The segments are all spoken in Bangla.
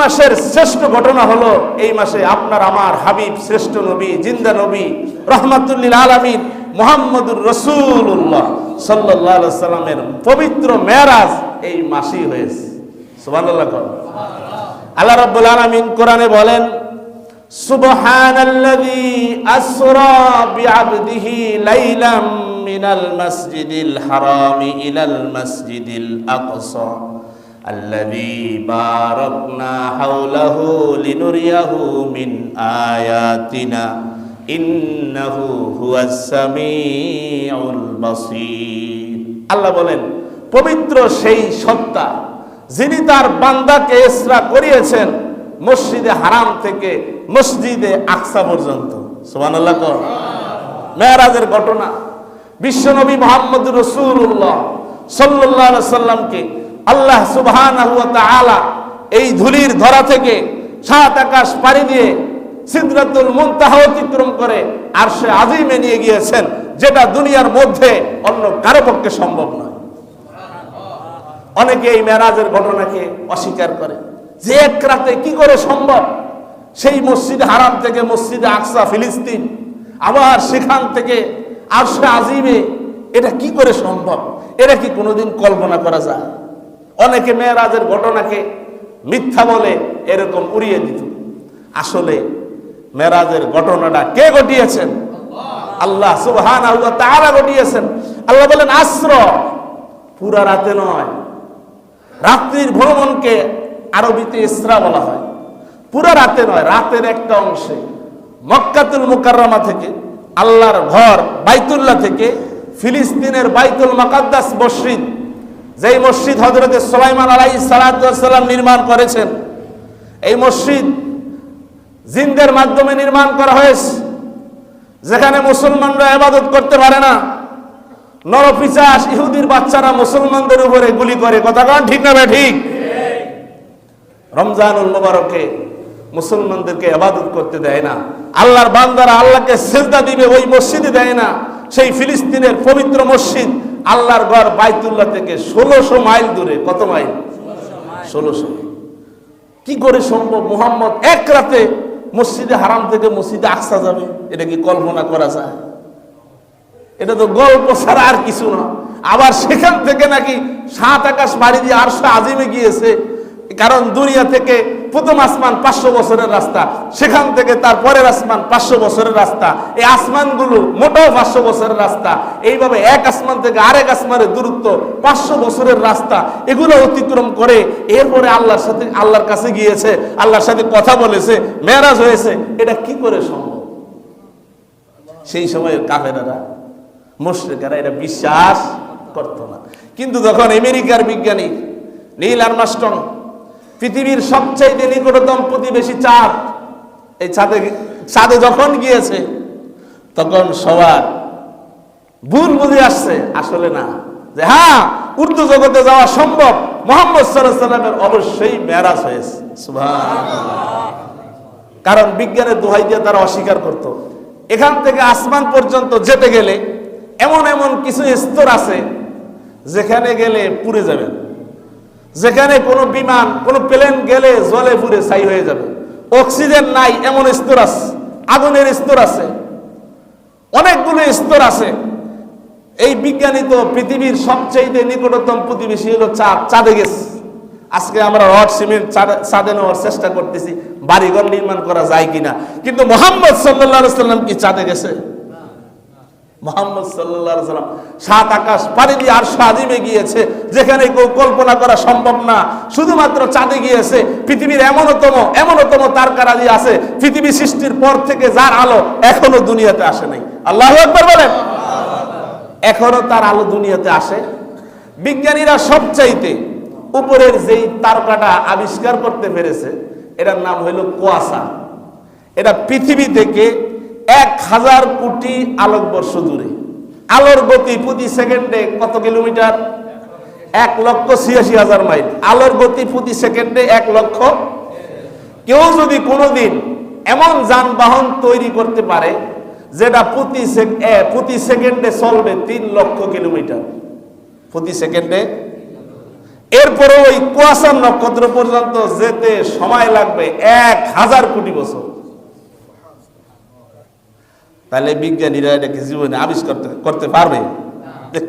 মাসের শ্রেষ্ঠ ঘটনা হলো এই মাসে আপনার, আমার হাবিব, শ্রেষ্ঠ নবী, জিন্দা নবী, রহমাতুল্লিল আলমিন মোহাম্মদুর রসুল্লাহ সাল্লাহ সাল্লামের পবিত্র মেয়ারাজ এই মাসেই হয়েছে। কর। আল্লাহ রাব্বুল আলামিন কোরআনে বলেন, সুবহানাল্লাযী আসরা বিআবদিহি লাইলাম মিনাল মাসজিদিল হারামি ইলাল মাসজিদিল আকসা। الذي باركنا حوله لنريه من آياتنا إنه هو السميع البصير আল্লাহ বলেন পবিত্র সেই সত্তা যিনি তার বান্দাকে ইসরা করিয়েছেন মসজিদে হারাম থেকে মসজিদে আকসা পর্যন্ত সুবহানাল্লাহ কর মেয়ারাজের ঘটনা বিশ্বনবী মোহাম্মদ রসুল্লাহ সাল্লাহ সাল্লামকে আল্লাহ সুবহানাহু ওয়া এই ধুলির ধরা থেকে সাত আকাশ পাড়ি দিয়ে সিদরাতুল মুনতাহা অতিক্রম করে আর সে আজিমে নিয়ে গিয়েছেন, যেটা দুনিয়ার মধ্যে অন্য কারও পক্ষে সম্ভব নয়। অনেকে এই মেরাজের ঘটনাকে অস্বীকার করে। যে এক রাতে কি করে সম্ভব? সেই মসজিদ হারাম থেকে মসজিদে আকসা, ফিলিস্তিন, আবার সেখান থেকে আরশে আজিমে, এটা কি করে সম্ভব? এটা কি কোনোদিন কল্পনা করা যায়? অনেকে মেয়েরাজের ঘটনাকে মিথ্যা বলে এরকম উড়িয়ে দিত। আসলে মেরাজের ঘটনাটা কে ঘটিয়েছেন? আল্লাহ সুবহান তারা ঘটিয়েছেন। আল্লাহ বলেন আশ্র পুরা রাতে নয়। রাত্রির ভ্রমণকে আরবিতে ইসরা বলা হয়। পুরো রাতে নয়, রাতের একটা অংশে। মক্কাতুল মুকাররমা থেকে, আল্লাহর ঘর বাইতুল্লাহ থেকে, ফিলিস্তিনের বাইতুল মাকাদ্দাস মসজিদ যেই মসজিদ হজরতে সোলাইমান আলাই সালাম নির্মাণ করেছেন, এই মসজিদ জিন্দের মাধ্যমে নির্মাণ করা হয়েছে, যেখানে মুসলমানরা ইবাদত করতে পারে না। নরপিচাস ইহুদির বাচ্চারা মুসলমানদের উপরে গুলি করে। কথা কন ঠিক না ঠিক? রমজানুল মুবারকে মুসলমানদেরকে আবাদত করতে দেয় না। আল্লাহর বান্দারা আল্লাহকে সেজদা দিবে, ওই মসজিদে দেয় না। সেই ফিলিস্তিনের পবিত্র মসজিদ আল্লাহর ঘর বাইতুল্লাহ থেকে ষোলোশো মাইল দূরে। কত মাইল? ষোলোশো। কি করে সম্ভব? মোহাম্মদ এক রাতে মসজিদে হারাম থেকে মসজিদে আসা যাবে, এটা কি কল্পনা করা যায়? এটা তো গল্প ছাড়া আর কিছু না। আবার সেখান থেকে নাকি সাত আকাশ বাড়ি দিয়ে আরশো আজিমে গিয়েছে, কারণ দুনিয়া থেকে প্রথম আসমান পাঁচশো বছরের রাস্তা, সেখান থেকে তার পরের আসমান পাঁচশো বছরের রাস্তা, এই আসমানগুলো মোটাও পাঁচশো বছরের রাস্তা। এইভাবে এক আসমান থেকে আরেক আসমানের দূরত্ব পাঁচশো বছরের রাস্তা, এগুলো অতিক্রম করে এরপরে আল্লাহর সাথে, আল্লাহর কাছে গিয়েছে, আল্লাহর সাথে কথা বলেছে, মেরাজ হয়েছে। এটা কি করে সম্ভব? সেই সময়ের কাফেরারা, মুশ্রিকেরা এটা বিশ্বাস করতো না। কিন্তু যখন আমেরিকার বিজ্ঞানী নীল আর্মাস্টং পৃথিবীর সবচাইতে নিকটতম প্রতিবেশী চাঁদ। এই চাঁদে চাঁদে যখন গিয়েছে, তখন সবার ভুল বুঝে আসছে, আসলে না। যে হ্যাঁ উর্দু জগতে যাওয়া সম্ভব। মোহাম্মদ সাল্লামের অবশ্যই মেরাজ হয়েছে। কারণ বিজ্ঞানের দোহাই দিয়ে তারা অস্বীকার করত। এখান থেকে আসমান পর্যন্ত যেতে গেলে এমন এমন কিছু স্তর আছে, যেখানে গেলে পুড়ে যাবেন। যেখানে কোনো বিমান, কোনো প্লেন গেলে জলে পুড়ে ছাই হয়ে যাবে। অক্সিজেন নাই, এমন স্তর আছে, আগুনের স্তর আছে, অনেকগুলো স্তর আছে। এই বিজ্ঞানী তো পৃথিবীর সবচেয়ে নিকটতম প্রতিবেশী হলো চাঁদ, চাঁদে গেছে। আজকে আমরা রড, সিমেন্ট, চাঁদে নেওয়ার চেষ্টা করতেছি, বাড়িঘর নির্মাণ করা যায় কিনা। কিন্তু মোহাম্মদ সাল্লাহ সাল্লাম কি চাঁদে গেছে? মোহাম্মদ সাল্লাহ সাল্লাম সাত আকাশ পাড়ি দিয়ে আর সাদিমে গিয়েছে, যেখানে কেউ কল্পনা করা সম্ভব না। শুধুমাত্র চাঁদে গিয়েছে, পৃথিবীর এমনতম এমনতম তারকারাজি আছে, পৃথিবী সৃষ্টির পর থেকে যার আলো এখনও দুনিয়াতে আসে নাই। আল্লাহ একবার বলেন। এখনও তার আলো দুনিয়াতে আসে। বিজ্ঞানীরা সবচাইতে উপরের যেই তারকাটা আবিষ্কার করতে পেরেছে, এটার নাম হইল কুয়াশা। এটা পৃথিবী থেকে এক হাজার কোটি আলোকবর্ষ দূরে আলোর গতি প্রতি সেকেন্ডে কত কিলোমিটার? এক লক্ষ ছিয়াশি হাজার মাইল। আলোর গতি প্রতি সেকেন্ডে এক লক্ষ। কেউ যদি কোনোদিন এমন যানবাহন তৈরি করতে পারে, যেটা প্রতি প্রতি সেকেন্ডে চলবে তিন লক্ষ কিলোমিটার। প্রতি সেকেন্ডে। এরপরে ওই কুয়াশার নক্ষত্র পর্যন্ত যেতে সময় লাগবে এক হাজার কোটি বছর। তাহলে বিজ্ঞানীরা এটাকে জীবনে আবিষ্কার করতে- পারবে?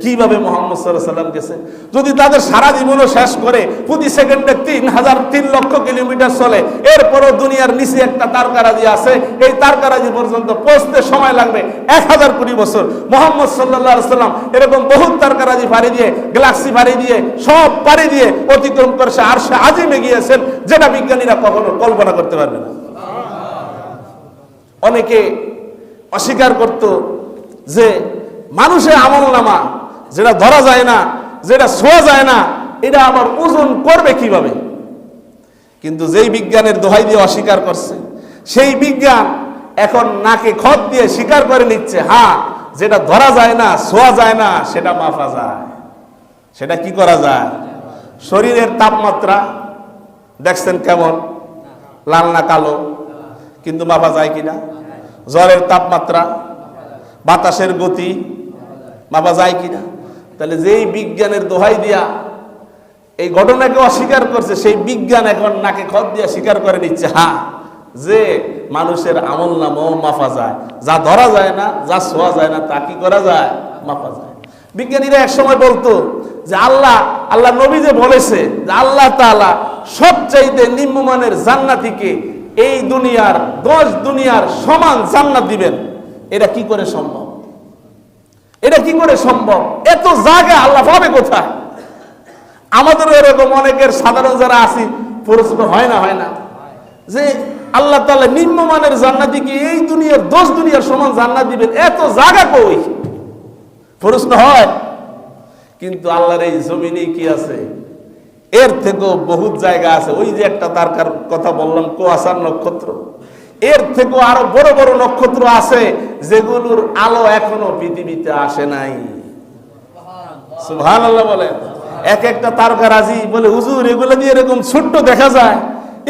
কীভাবে মোহাম্মদ সাল্লাম গেছে? যদি তাদের সারা জীবনও শেষ করে প্রতি সেকেন্ডে তিন হাজার তিন লক্ষ কিলোমিটার চলে, এরপরও দুনিয়ার নিচে একটা তারকারাজি আছে, এই তারকারাজি পর্যন্ত পৌঁছতে সময় লাগবে এক হাজার কুড়ি বছর। মোহাম্মদ সাল্লাহ সাল্লাম এরকম বহুত তারকারাজি পাড়ি দিয়ে, গ্যালাক্সি পাড়ি দিয়ে, সব পাড়ি দিয়ে অতিক্রম করে সে আর সে আজিমে গিয়েছেন যেটা বিজ্ঞানীরা কখনো কল্পনা করতে পারবে না। অনেকে অস্বীকার করত যে মানুষের আমল নামা যেটা ধরা যায় না, যেটা ছোঁয়া যায় না, এটা আবার ওজন করবে কীভাবে? কিন্তু যেই বিজ্ঞানের দোহাই দিয়ে অস্বীকার করছে, সেই বিজ্ঞান এখন নাকে খত দিয়ে স্বীকার করে নিচ্ছে হ্যাঁ যেটা ধরা যায় না, ছোঁয়া যায় না, সেটা মাফা যায়। সেটা কি করা যায়? শরীরের তাপমাত্রা, দেখছেন কেমন? লাল না কালো? কিন্তু মাপা যায় কিনা? জ্বরের তাপমাত্রা, বাতাসের গতি মাপা যায় কিনা? তাহলে যেই বিজ্ঞানের দোহাই দিয়া এই ঘটনাকে অস্বীকার করছে, সেই বিজ্ঞান এখন নাকে খত দিয়া স্বীকার করে নিচ্ছে, হা, যে মানুষের আমল নামও মাপা যায়। যা ধরা যায় না, যা ছোঁয়া যায় না, তা কি করা যায়? মাপা যায়। বিজ্ঞানীরা এক সময় বলতো যে আল্লাহ আল্লাহ নবী যে বলেছে যে আল্লাহ তাআলা সবচাইতে নিম্নমানের জান্নাতিকে এই দুনিয়ার দশ দুনিয়ার সমান জান্নাত দিবেন। এটা কি করে সম্ভব? এটা কি করে সম্ভব? এত জায়গা আল্লাহ পাবে কোথায়? আমাদেরও এরকম অনেকের সাধারণ যারা আছি প্রশ্ন হয় না হয় না। যে আল্লাহ তাআলা নিম্নমানের জান্নাতিকে এই দুনিয়ার দশ দুনিয়ার সমান জান্নাত দিবেন? এত জায়গা কই? প্রশ্ন হয়। কিন্তু আল্লাহর এই জমিনে কি আছে? এর থেকেও বহুত জায়গা আছে। ওই যে একটা তারকার কথা বললাম, কুয়াশার নক্ষত্র। এর থেকেও আরও বড় বড় নক্ষত্র আছে, যেগুলোর আলো এখনও পৃথিবীতে আসে নাই। সুবহান আল্লাহ বলেন। এক একটা তারকা রাজি বলে, হুজুর, এগুলো দিয়ে এরকম ছোট্ট দেখা যায়?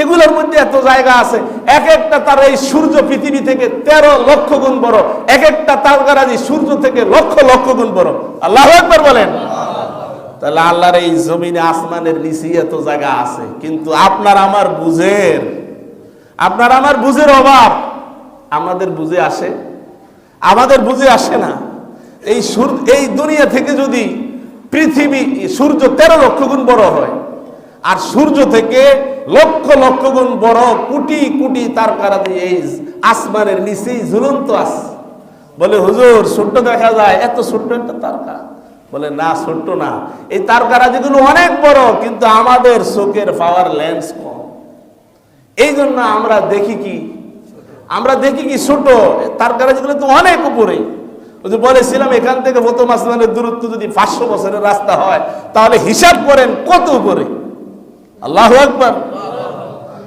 এগুলোর মধ্যে এত জায়গা আছে। এক একটা তার এই সূর্য পৃথিবী থেকে তেরো লক্ষ গুণ বড়। এক একটা তারকারাজি সূর্য থেকে লক্ষ লক্ষ গুণ বড়। আল্লাহ একবার বলেন। তাহলে আল্লাহর এই জমিনে আসমানের নিচে এত জায়গা আছে। কিন্তু আপনার আমার বুঝের, আপনার আমার বুঝের অভাব। আমাদের বুঝে আসে, আমাদের বুঝে আসে না। এই সূর্য এই দুনিয়া থেকে যদি পৃথিবী, সূর্য তেরো লক্ষ গুণ বড় হয়, আর সূর্য থেকে লক্ষ লক্ষ গুণ বড় কোটি কোটি তারকারা দিয়ে এই আসমানের নিচেই ঝুলন্ত আছে। বলে, হুজুর ছোট্ট দেখা যায়, এত ছোট্ট একটা তারকা। বলে, না, ছোট্ট না। এই তারকারাজিগুলো অনেক বড়, কিন্তু আমাদের চোখের পাওয়ার লেন্স কম। এই জন্য আমরা দেখি কি? আমরা দেখি কি ছোট? তারকারাজিগুলো তো অনেক উপরে। যে বলেছিলাম, এখান থেকে প্রথম আসমানের দূরত্ব যদি পাঁচশো বছরের রাস্তা হয়, তাহলে হিসাব করেন কত উপরে। আল্লাহ একবার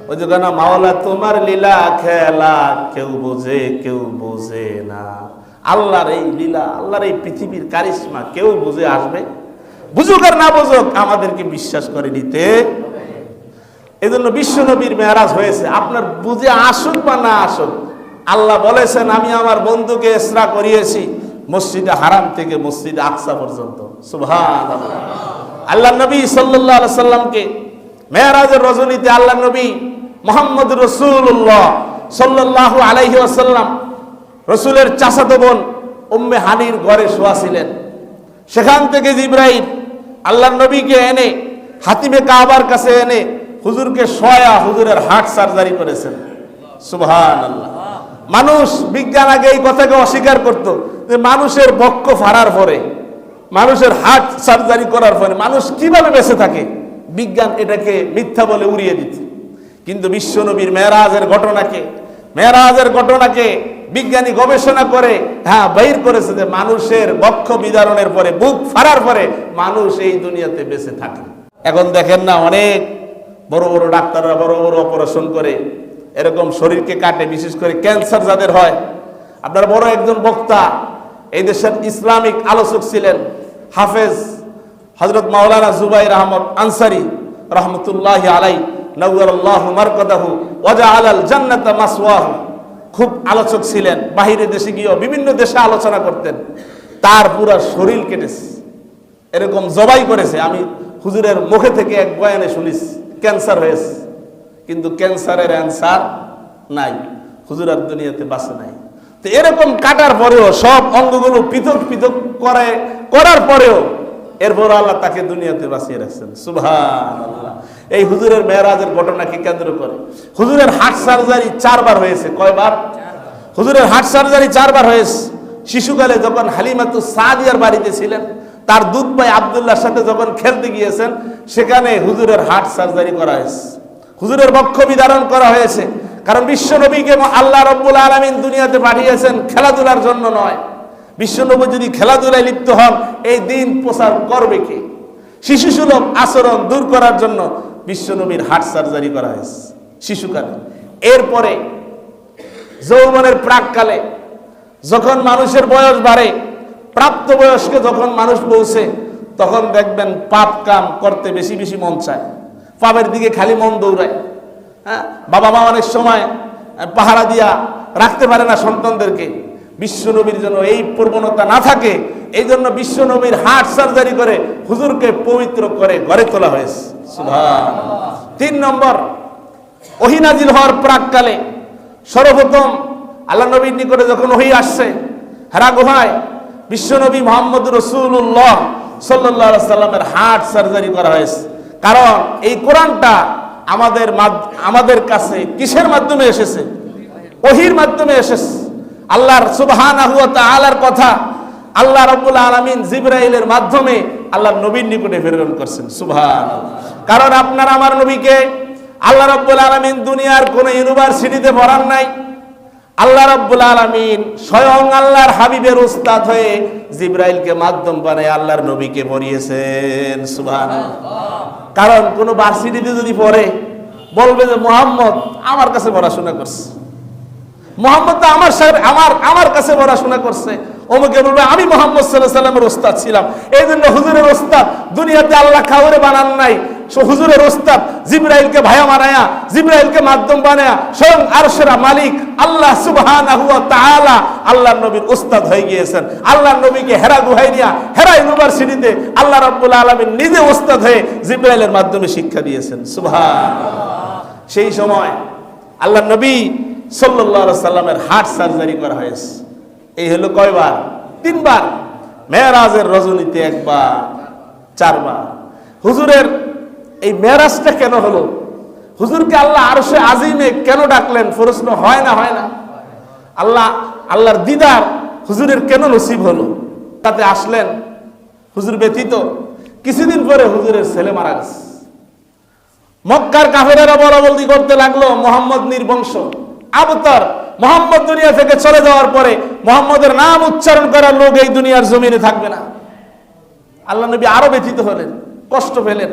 ওই যে মাওলা, তোমার লীলা খেলা কেউ বোঝে কেউ বোঝে না। আল্লাহর এই লীলা, আল্লাহর এই পৃথিবীর কারিশ্মা কেউ বুঝে আসবে? বুঝুক আর না বুঝুক, আমাদেরকে বিশ্বাস করে নিতে এই জন্য বিশ্ব নবীর মেয়ারাজ হয়েছে, আপনার বুঝে আসুক বা না আসুক, আল্লাহ বলেছেন, আমি আমার বন্ধুকে এসরা করিয়েছি, মসজিদে হারাম থেকে মসজিদে আকসা পর্যন্ত। সুভান আল্লাহ নবী সাল্লাহ সাল্লামকে মেয়ারাজের রজনীতে আল্লাহ নবী মোহাম্মদ রসুল্লাহ সাল্লাহ আলাইহি আসাল্লাম রসুলের চাচাতো বোন উম্মে হানির ঘরে শোয়া ছিলেন। সেখান থেকে জিব্রাইল আল্লাহ নবীকে এনে, হাতিমে কাবার কাছে এনে হুজুরকে শয়া হুজুরের হার্ট সার্জারি করেছেন। সুবহান আল্লাহ মানুষ বিজ্ঞান আগে এই কথাকে অস্বীকার করত যে মানুষের বক্ষ ফাড়ার পরে, মানুষের হার্ট সার্জারি করার পরে মানুষ কীভাবে বেঁচে থাকে? বিজ্ঞান এটাকে মিথ্যা বলে উড়িয়ে দিত কিন্তু বিশ্বনবীর মেয়েরাজের ঘটনাকে মেয়েরাজের ঘটনাকে বিজ্ঞানী গবেষণা করে হ্যাঁ বাইর করেছে যে মানুষের বক্ষ বিদারণের পরে, বুক ফাড়ার পরে মানুষ এই দুনিয়াতে বেঁচে থাকে। এখন দেখেন না, অনেক বড় বড় ডাক্তাররা বড় বড় অপারেশন করে, এরকম শরীরকে কাটে, বিশেষ করে ক্যান্সার যাদের হয়। আপনার বড় একজন বক্তা, এই দেশের ইসলামিক আলোচক ছিলেন, হাফেজ হজরত মাওলানা জুবাইর আহমদ আনসারি, রহমতুল্লাহ আলাই নওয়াল্লাহ মারকাদাহু ওয়াজা আলাল জান্নাতা মাসওয়াহু। খুব আলোচক ছিলেন, বাহিরে দেশে গিয়েও বিভিন্ন দেশে আলোচনা করতেন। তার পুরা শরীর কেটেছে। এরকম জবাই করেছে। আমি হুজুরের মুখে থেকে এক বয়ানে শুনিস ক্যান্সার হয়েছে। কিন্তু ক্যান্সারের অ্যান্সার নাই। হুজুর আর দুনিয়াতে বাঁচে নাই। তো এরকম কাটার পরেও, সব অঙ্গগুলো পৃথক পৃথক করে, করার পরেও এরপর আল্লাহ তাকে দুনিয়াতে বাঁচিয়ে রাখছেন। সুভান এই হুজুরের মেয়েরাজের ঘটনাকে কেন্দ্র করে? হুজুরের হার্ট সার্জারি চারবার হয়েছে। কয়বার? হুজুরের হার্ট সার্জারি চারবার হয়েছে। শিশুকালে যখন হালিমাতু সাদিয়ার বাড়িতে ছিলেন, তার দুধ ভাই আবদুল্লাহর সাথে যখন খেলতে গিয়েছেন, সেখানে হুজুরের হার্ট সার্জারি করা হয়েছে। হুজুরের বক্ষ বিধারণ করা হয়েছে। কারণ বিশ্ব নবীকে আল্লাহ রব্বুল আলমিন দুনিয়াতে পাঠিয়েছেন খেলাধুলার জন্য নয়। বিশ্বনবী যদি খেলাধুলায় লিপ্ত হন, এই দিন প্রচার করবে কে? শিশু সুলভ আচরণ দূর করার জন্য বিশ্বনবীর হার্ট সার্জারি করা হয়েছে শিশুকালে। এরপরে যৌবনের প্রাককালে যখন মানুষের বয়স বাড়ে প্রাপ্ত বয়স্কে যখন মানুষ পৌঁছে তখন দেখবেন পাপ কাম করতে বেশি বেশি মন চায়। পাপের দিকে খালি মন দৌড়ায়। হ্যাঁ? বাবা মা অনেক সময় পাহারা দিয়া রাখতে পারে না সন্তানদেরকে। বিশ্বনবীর জন্য এই প্রবণতা না থাকে এই জন্য বিশ্বনবীর হার্ট সার্জারি করে হুজুরকে পবিত্র করে ঘরে তোলা হয়েছে। তিন নম্বর ওহিনাজিল হওয়ার প্রাককালে সর্বপ্রথম আল্লাহ নবীর নিকটে যখন ওহি আসছে, হেরা গুহায় বিশ্বনবী মোহাম্মদ রসুল্লাহ সাল্লাহ সাল্লামের হার্ট সার্জারি করা হয়েছে। কারণ এই কোরআনটা আমাদের আমাদের কাছে কিসের মাধ্যমে এসেছে? ওহির মাধ্যমে এসেছে। আল্লাহর সুবহান কথা আল্লাহ রব্বুল আলমিন জিব্রাইলের মাধ্যমে আল্লাহ নবীর নিকটে প্রেরণ করছেন সুবহান কারণ আপনার আমার নবীকে আল্লাহ রব্বুল আলমিন দুনিয়ার কোন ইউনিভার্সিটিতে পড়ান নাই। আল্লাহ রব্বুল আলমিন স্বয়ং আল্লাহর হাবিবের উস্তাদ হয়ে জিব্রাইলকে মাধ্যম বানায় আল্লাহর নবীকে পড়িয়েছেন সুবহান কারণ কোন ভার্সিটিতে যদি পড়ে, বলবে যে, মোহাম্মদ, আমার কাছে পড়াশোনা করছে। মোহাম্মদ তো আমার সাহেব, আমার আমার কাছে পড়াশোনা করছে। অমুকে বলবে, আমি মোহাম্মদ সাল্লাহ সাল্লামের ওস্তাদ ছিলাম। এই জন্য হুজুরের ওস্তাদ, দুনিয়াতে আল্লাহ খাওয়ারে বানান নাই। হুজুরের ওস্তাদ, জিব্রাইলকে জিব্রাইলকে মাধ্যম বানায়া, স্বয়ং আরশেরা মালিক, আল্লাহ তাআলা আল্লাহর নবীর ওস্তাদ হয়ে গিয়েছেন। আল্লাহর নবীকে হেরা গুহাই নিয়া, হেরা ইউনিভার্সিটিতে আল্লাহ রাব্বুল আলামিন নিজে ওস্তাদ হয়ে জিব্রাইলের মাধ্যমে শিক্ষা দিয়েছেন। সুবহান সেই সময় আল্লাহ নবী সাল্লাল্লাহু সাল্লামের হার্ট সার্জারি করা হয়েছে। এই হলো কয়বার? তিনবার। মেয়েরাজের রজনীতে একবার, চারবার। হুজুরের এই মেয়েরাজটা কেন হলো? হুজুরকে আল্লাহ আরশে আজিমে কেন ডাকলেন? প্রশ্ন হয় না হয় না। আল্লাহ, আল্লাহর দিদার হুজুরের কেন নসিব হলো? তাতে আসলেন হুজুর ব্যতীত কিছুদিন পরে হুজুরের ছেলে মারা গেছে। মক্কার কাফেরেরা বলা বলদি করতে লাগল, মোহাম্মদ নির্বংশ। আবতার মোহাম্মদ দুনিয়া থেকে চলে যাওয়ার পরে মোহাম্মদের নাম উচ্চারণ করার লোক এই দুনিয়ার জমিনে থাকবে না। আল্লাহ নবী আরও ব্যথিত হলেন, কষ্ট পেলেন।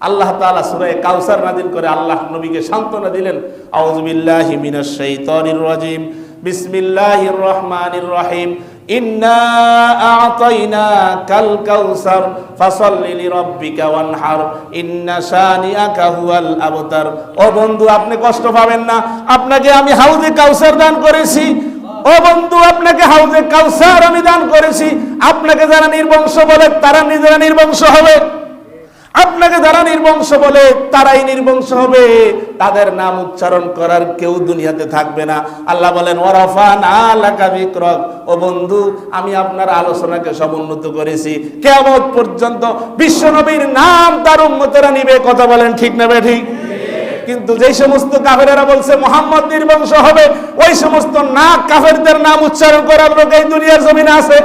আল্লাহ তাআলা সূরা কাউসার নাযিল করে আল্লাহ নবীকে সান্ত্বনা দিলেন, আউযু বিল্লাহি মিনাশ রাজিম, বিসমিল্লাহির রহমানির রহিম হুয়াল আবতার আপনি কষ্ট পাবেন না। আপনাকে আমি হাউজে কাউসার দান করেছি। ও বন্ধু, আপনাকে হাউজে কাউসার আমি দান করেছি। আপনাকে যারা নির্বংশ বলে, তারা নিজেরা নির্বংশ হবে। আপনাকে যারা নির্বংশ বলে, তারাই নির্বংশ হবে। তাদের নাম উচ্চারণ করার কেউ দুনিয়াতে থাকবে না। আল্লাহ বলেন ওরাফা না লাকা বিক্রক ও বন্ধু, আমি আপনার আলোচনাকে সমুন্নত করেছি। কেমন পর্যন্ত বিশ্বনবীর নাম তার উন্মতেরা নিবে, কথা বলেন ঠিক নেবে ঠিক কিন্তু যেই সমস্ত কাফেরেরা বলছে, মোহাম্মদ নির্বংশ হবে, ওই সমস্ত না কাফেরদের নাম উচ্চারণ করার লোক এই দুনিয়ার জমিনে আছে।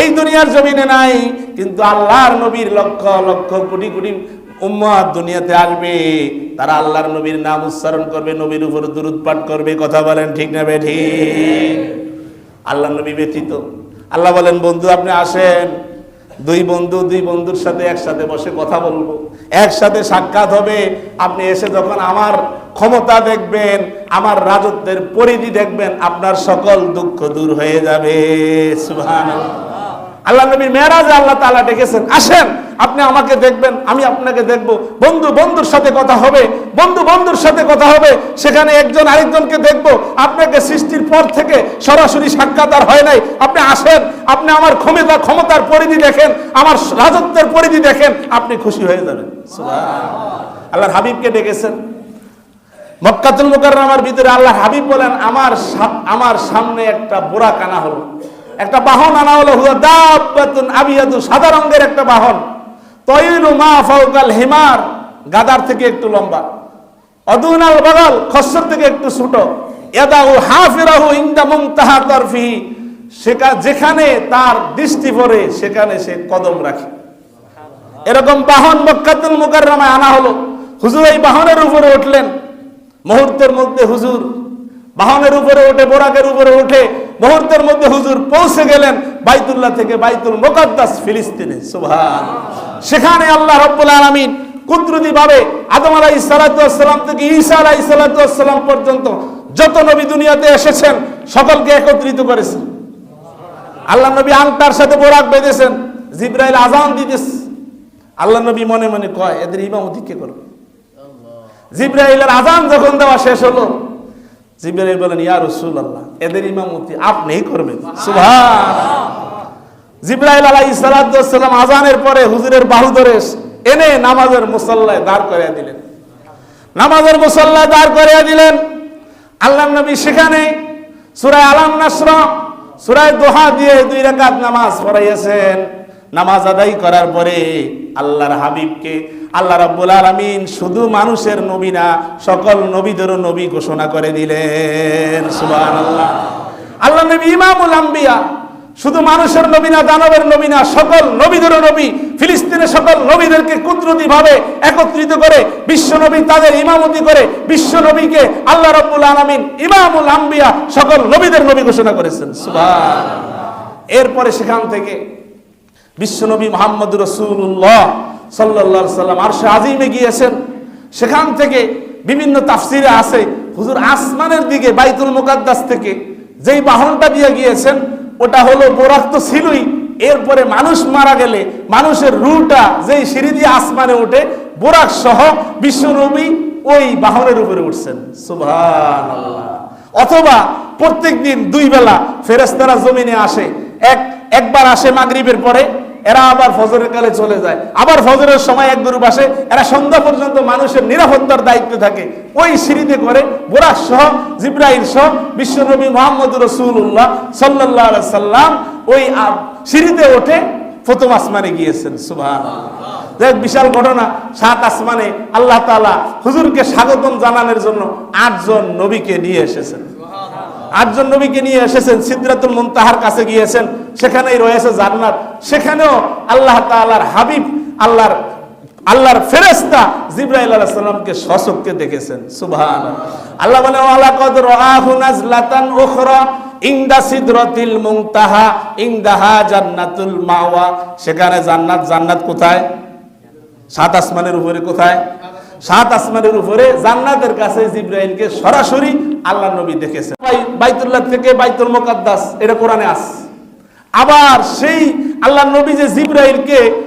এই দুনিয়ার জমিনে নাই, কিন্তু আল্লাহর নবীর লক্ষ লক্ষ কোটি কোটি উম্মত দুনিয়াতে আসবে। তারা আল্লাহর নবীর নাম উচ্চারণ করবে, নবীর উপর দুরুদ পাঠ করবে। কথা বলেন ঠিক না ঠিক? আল্লাহ নবী ব্যতীত। আল্লাহ বলেন, বন্ধু, আপনি আসেন। দুই বন্ধু, দুই বন্ধুর সাথে একসাথে বসে কথা বলব। একসাথে সাক্ষাৎ হবে। আপনি এসে যখন আমার ক্ষমতা দেখবেন, আমার রাজত্বের পরিধি দেখবেন, আপনার সকল দুঃখ দূর হয়ে যাবে। সুবহানাল্লাহ। আল্লাহ নবী মেয়েরাজে আল্লাহ তাআলা ডেকেছেন। আসেন, আপনি আমাকে দেখবেন, আমি আপনাকে দেখব। বন্ধু বন্ধুর সাথে কথা হবে, বন্ধু বন্ধুর সাথে কথা হবে, সেখানে একজন আরেকজনকে দেখব। আপনাকে সৃষ্টির পর থেকে সরাসরি সাক্ষাৎ আর হয় নাই। আপনি আসেন, আপনি আমার ক্ষমতা, ক্ষমতার পরিধি দেখেন, আমার রাজত্বের পরিধি দেখেন, আপনি খুশি হয়ে যাবেন। আল্লাহর হাবিবকে ডেকেছেন। মক্কাতুল মুকার আমার ভিতরে আল্লাহ হাবিব বলেন, আমার আমার সামনে একটা বোরা কানা হলো। একটা বাহন আনা হলো, হুয়া দাব্বাতুন আবিয়াতু সাদা রঙের একটা বাহন। তৈরু মা ফাউকাল হিমার, গাদার থেকে একটু লম্বা। অদুনাল বাগাল, খসর থেকে একটু ছোট। ইয়াদাহু হাফিরাহু ইনদা মুমতাহা তরফিহি যেখানে তার দৃষ্টি পড়ে, সেখানে সে কদম রাখে। এরকম বাহন মক্কাতুল মুকাররমায় আনা হলো। হুজুর এই বাহনের উপরে উঠলেন। মুহূর্তের মধ্যে হুজুর বাহনের উপরে উঠে, বোরাকের উপরে উঠে মুহূর্তের মধ্যে হুজুর পৌঁছে গেলেন বাইতুল্লাহ থেকে বাইতুল মুকাদ্দাস ফিলিস্তিনে সুবহান। সেখানে আল্লাহ রাব্বুল আলামিন কুদরতি ভাবে আদম আলাইহিস সালাতু ওয়াসসালাম থেকে ঈসা আলাইহিস সালাতু ওয়াসসালাম পর্যন্ত যত নবী দুনিয়াতে এসেছেন সকলকে একত্রিত করেছেন। আল্লাহ নবী আংটার সাথে বোরাক বেঁধেছেন জিব্রাইল আজান দিতেছে। আল্লাহ নবী মনে মনে কয় এদের ইমামতি কে করবে? জিব্রাইলের আজান যখন দেওয়া শেষ হলো জিব্রাইল বলেন ইয়া রাসূলুল্লাহ এদের ইমামতি আপনিই করবেন। সুবহান জিব্রাইল আলাইহিস ওয়াসসালাম আজানের পরে হুজুরের বাহু ধরে এনে নামাজের মুসাল্লায় দাঁড় করিয়ে দিলেন। নামাজের মুসাল্লায় দাঁড় করিয়ে দিলেন। আল্লাহ নবী সেখানে সূরা আলাম নাসর সূরা দোহা দিয়ে দুই রাকাত নামাজ পড়াইয়াছেন। নামাজ আদায় করার পরে আল্লাহর হাবিবকে, আল্লাহ রাব্বুল আলামিন শুধু মানুষের নবী না, সকল নবীদেরও নবী ঘোষণা করে দিলেন। সুবহানাল্লাহ। আল্লাহ নবী ইমামুল আম্বিয়া শুধু মানুষের নবী না, দানবের নবী না, সকল নবীদেরও নবী, ফিলিস্তিনের সকল নবীদেরকে কুদরতি ভাবে একত্রিত করে বিশ্ব নবী তাদের ইমামতি করে বিশ্ব নবীকে আল্লাহ রব্বুল আলামিন ইমামুল আম্বিয়া সকল নবীদের নবী ঘোষণা করেছেন। সুবহান এরপরে সেখান থেকে বিশ্বনবী মোহাম্মদ রসুল্লাহ সাল্লাহ সাল্লাম আর সে আজিমে গিয়েছেন। সেখান থেকে বিভিন্ন তাফসিরে আছে, হুজুর আসমানের দিকে বাইতুল মুকাদ্দাস থেকে যেই বাহনটা দিয়ে গিয়েছেন, ওটা হলো বোরাক তো ছিলই। এরপরে মানুষ মারা গেলে, মানুষের রুটা যেই সিঁড়ি দিয়ে আসমানে ওঠে বোরাক সহ বিশ্বনবী ওই বাহনের উপরে উঠছেন। সুবহানাল্লাহ। অথবা প্রত্যেক দিন দুই বেলা ফেরেস্তারা জমিনে আসে। এক, একবার আসে মাগরিবের পরে এরা আবার ফজরের কালে চলে যায়। আবার ফজরের সময় এক গ্রুপ আসে এরা সন্ধ্যা পর্যন্ত মানুষের নিরাপত্তার দায়িত্ব থাকে। ওই সিঁড়িতে করে বোরাক সহ, জিব্রাইল সহ বিশ্বনবী মোহাম্মদ রসুল্লাহ সাল্লাহ সাল্লাম ওই সিঁড়িতে ওঠে প্রথম আসমানে গিয়েছেন। সুবহান দেখ, বিশাল ঘটনা। সাত আসমানে আল্লাহ তাআলা হুজুরকে স্বাগতম জানানোর জন্য আটজন নবীকে নিয়ে এসেছেন। আটজন নবীকে নিয়ে এসেছেন, সিদ্রাতুল মুনতাহার কাছে গিয়েছেন। সেখানেই রয়েছে জান্নাত। সেখানেও আল্লাহ তাআলার হাবিব, আল্লাহর আল্লাহর ফেরেশতা জিব্রাইল সালামকে সশক্তি দেখেছেন। সুবহান আল্লাহ বলে ওয়ালা কদ রাআহু নাজলাতান উখরা মুনতাহা জান্নাতুল মাওয়া। সেখানে জান্নাত জান্নাত কোথায়? সাত আসমানের উপরে কোথায়? সাত আসমানের উপরে জান্নাতের কাছে জিব্রাইলকে সরাসরি আল্লাহ নবী দেখেছেন। বাইতুল্লাহ থেকে বাইতুল মুকাদ্দাস, এটা কোরআনে আস আবার সেই আল্লাহ নবী যে জিব্রাইলকে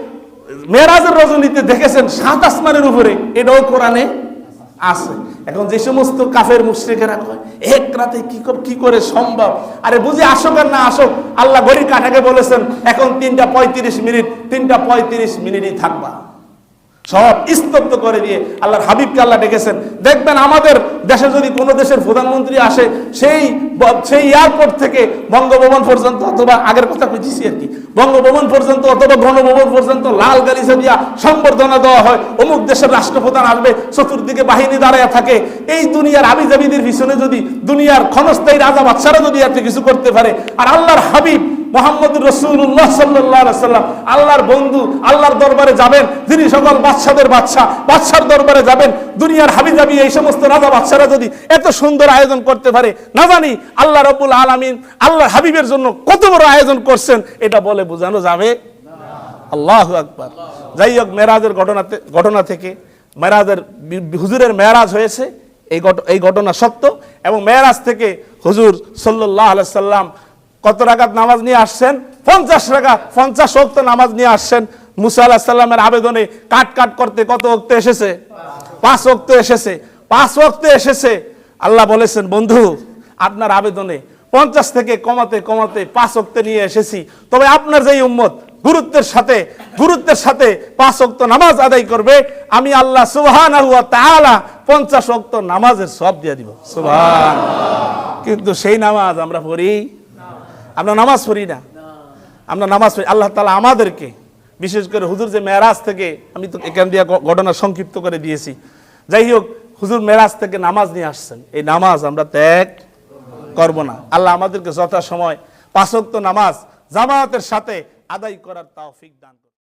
মেরাজের রজনীতে দেখেছেন, সাত আসমানের উপরে, এটাও কোরআনে আছে। এখন যে সমস্ত কাফের মুশ্রিকেরা কয়, এক রাতে কি কর- কি করে সম্ভব? আরে বুঝি আসুক আর না আসুক, আল্লাহ ঘড়ি কাটাকে বলেছেন, এখন তিনটা পঁয়ত্রিশ মিনিট, তিনটা পঁয়ত্রিশ মিনিটই থাকবা। সব স্তব্ধ করে দিয়ে আল্লাহর হাবিবকে আল্লাহ ডেকেছেন। দেখবেন আমাদের দেশে যদি কোনো দেশের প্রধানমন্ত্রী আসে, সেই সেই এয়ারপোর্ট থেকে বঙ্গভবন পর্যন্ত অথবা আগের কথা বুঝিছি আর কি, বঙ্গভবন পর্যন্ত অথবা গণভবন পর্যন্ত লাল গালিচা দিয়া সম্বর্ধনা দেওয়া হয়, অমুক দেশের রাষ্ট্রপ্রধান আসবে, চতুর্দিকে বাহিনী দাঁড়ায় থাকে। এই দুনিয়ার আবিজাবিদের পিছনে যদি দুনিয়ার ক্ষণস্থায়ী রাজা বাচ্চারা যদি এত কিছু করতে পারে, আর আল্লাহর হাবিব মোহাম্মদ রসুল্লাহ সাল্লাহ সাল্লাম আল্লাহর বন্ধু, আল্লাহর দরবারে যাবেন, যিনি সকল বাচ্চাদের বাচ্চা বাচ্চার দরবারে যাবেন, দুনিয়ার হাবিজাবি, এই সমস্ত রাজা বাচ্চারা যদি এত সুন্দর আয়োজন করতে পারে, না জানি আল্লাহ রবুল আলমিন আল্লাহর হাবিবের জন্য কত বড় আয়োজন করছেন, এটা বলে বোঝানো যাবে? আল্লাহ আকবার। যাই হোক, মেরাজের ঘটনাতে, ঘটনা থেকে মেরাজের হুজুরের মেরাজ হয়েছে, এই ঘটনা সত্য এবং মেরাজ থেকে হুজুর সাল্লাহ সাল্লাম কত রাকাত নামাজ নিয়ে আসছেন? পঞ্চাশ রাখা পঞ্চাশ অক্ত নামাজ নিয়ে আসছেন। মুসা আল্লাহ সাল্লামের আবেদনে কাট কাট করতে কত অক্ত এসেছে? পাঁচ অক্ত এসেছে। পাঁচ অক্ত এসেছে। আল্লাহ বলেছেন, বন্ধু, আপনার আবেদনে পঞ্চাশ থেকে কমাতে কমাতে পাঁচ অক্তে নিয়ে এসেছি। তবে আপনার যেই উম্মত গুরুত্বের সাথে গুরুত্বের সাথে পাঁচ অক্ত নামাজ আদায় করবে, আমি আল্লাহ সুবহান পঞ্চাশ অক্ত নামাজের সব দিয়ে দিব। সুবহান কিন্তু সেই নামাজ আমরা পড়ি আমরা নামাজ পড়ি না। আমরা নামাজ পড়ি। আল্লাহ তালা আমাদেরকে, বিশেষ করে হুজুর যে মেরাজ থেকে আমি তো এখান দিয়ে ঘটনা সংক্ষিপ্ত করে দিয়েছি। যাই হোক, হুজুর মেরাজ থেকে নামাজ নিয়ে আসছেন। এই নামাজ আমরা ত্যাগ করব না। আল্লাহ আমাদেরকে যথা সময় পাঁচক্ত নামাজ জামায়াতের সাথে আদায় করার তাওফিক দান।